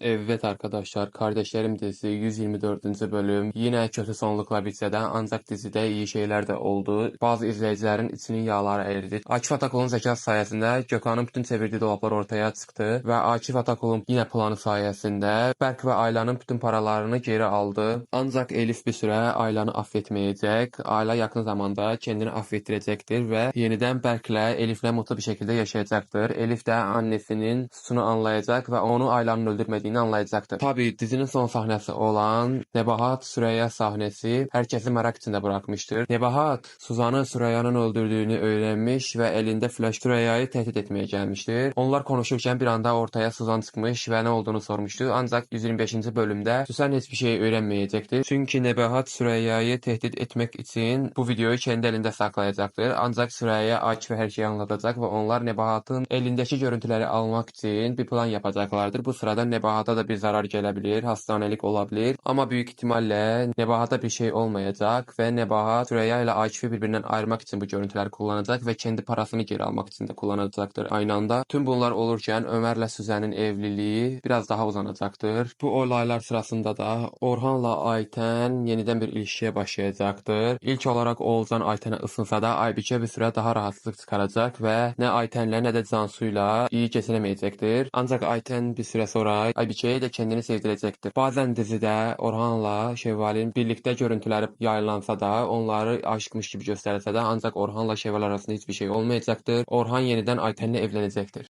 Evet arkadaşlar, Kardeşlerim dizisi 124. bölüm yine kötü sonlukla bitse de ancak dizide iyi şeyler de oldu. Bazı izleyicilerin içinin yağları eridi. Akif Atakul'un zekası sayesinde Gökhan'ın bütün çevirdiği dolaplar ortaya çıktı ve Akif Atakul'un yine planı sayesinde Berk ve Ayla'nın bütün paralarını geri aldı. Ancak Elif bir süre Ayla'nı affetmeyecek. Ayla yakın zamanda kendini affettirecektir ve yeniden Berk'le Elif'le mutlu bir şekilde yaşayacaktır. Elif de annesinin suçunu anlayacak ve onu Ayla'nın öldürmediğini anlayacaktır. Tabii dizinin son sahnesi olan Nebahat Süreyya sahnesi herkesi merak içinde bırakmıştır. Nebahat Suzan'ı Süreyya'nın öldürdüğünü öğrenmiş ve elinde flash Süreyya'yı tehdit etmeye gelmiştir. Onlar konuşurken bir anda ortaya Suzan çıkmış ve ne olduğunu sormuştu. Ancak 125. bölümde Suzan hiçbir şey öğrenmeyecektir. Çünkü Nebahat Süreyya'yı tehdit etmek için bu videoyu kendi elinde saklayacaktır. Ancak Süreyya Akif'e her şeyi anlatacak ve onlar Nebahat'ın elindeki görüntüleri almak için bir plan yapacaklardır. Bu sırada Nebahat'a da bir zarar gelebilir, hastanelik olabilir. Ama büyük ihtimalle Nebahat'a bir şey olmayacak ve Nebahat Süreyya ile Akif'i birbirinden ayırmak için bu görüntüleri kullanacak ve kendi parasını geri almak için de kullanacaktır aynı anda. Tüm bunlar olurken Ömer'le Süzen'in evliliği biraz daha uzanacaktır. Bu olaylar sırasında da Orhan'la Ayten yeniden bir ilişkiye başlayacaktır. İlk olarak Oğuzhan Ayten'e ısınsa da Aybike bir süre daha rahatsızlık çıkaracak ve ne Ayten'le ne de Cansu'yla iyi geçinemeyecektir. Ancak Ayten bir süre sonra Məlikəyə də kendini sevdirəcəkdir. Bəzən dizidə Orhanla Şevvalin birlikdə görüntüləri yayılansa da, onları aşıqmış kimi göstərilsə də, ancaq Orhanla Şevval arasında heç bir şey olmayacaqdır. Orhan yenidən Aytənlə evlənəcəkdir.